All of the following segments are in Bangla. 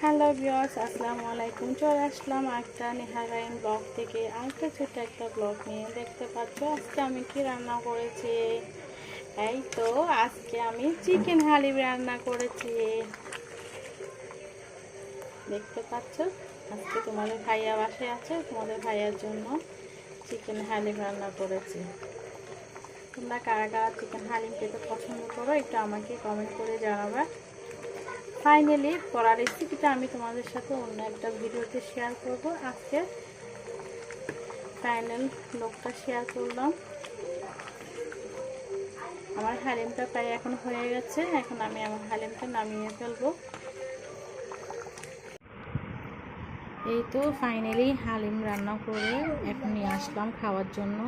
হ্যালো বিয়স আসসালামু আলাইকুম। চলে আসলাম একটা নেহারাইন ব্লগ থেকে। আরেকটা ছোট্ট একটা ব্লগ নিয়ে। দেখতে পাচ্ছ, আজকে আমি কি রান্না করেছি? এই তো, আজকে আমি চিকেন হালিম রান্না করেছি। দেখতে পাচ্ছ, আজকে তোমাদের ভাইয়া বাসায় আছে, তোমাদের ভাইয়ার জন্য চিকেন হালিম রান্না করেছি। তোমরা কারা কারা চিকেন হালিম খেতে পছন্দ করো, একটু আমাকে কমেন্ট করে জানাবা। ফাইনালি পড়া রেসিপিটা আমি তোমাদের সাথে অন্য একটা ভিডিওতে শেয়ার করব। আজকে ফাইনাল লোকটা শেয়ার করলাম। আমার হালিমটা প্রায় এখন হয়ে গেছে। এখন আমি আমার হালিমটা নামিয়ে ফেলব। এই তো ফাইনালি হালিম রান্না করে এখন নিয়ে আসলাম খাওয়ার জন্য।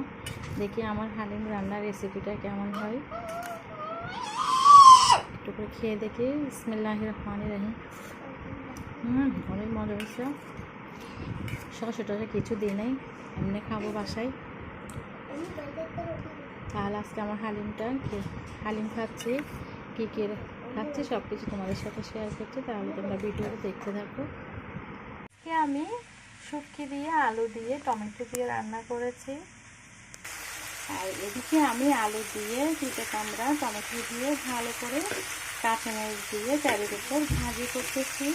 দেখি আমার হালিম রান্নার রেসিপিটা কেমন হয়। করে খেয়ে দেখি ইসমিল্লাহ রহমান রাহিম হুম অনেক মজা হয়েছে সরষে টসে কিছু দিই নাই এমনি খাব বাসায় তাহলে আজকে আমার হালিমটা হালিম খাচ্ছি কী কী খাচ্ছি সব কিছু তোমাদের সাথে শেয়ার করছি তাহলে তোমরা ভিডিওটা দেখতে থাকো আমি শুটকি দিয়ে আলু দিয়ে টমেটো দিয়ে রান্না করেছি আর এদিকে আমি আলু দিয়ে দুটো কামড়া টমেটো দিয়ে ভালো করে কাঁচামরিচ দিয়ে চারিদিকে ভাজি করতেছি।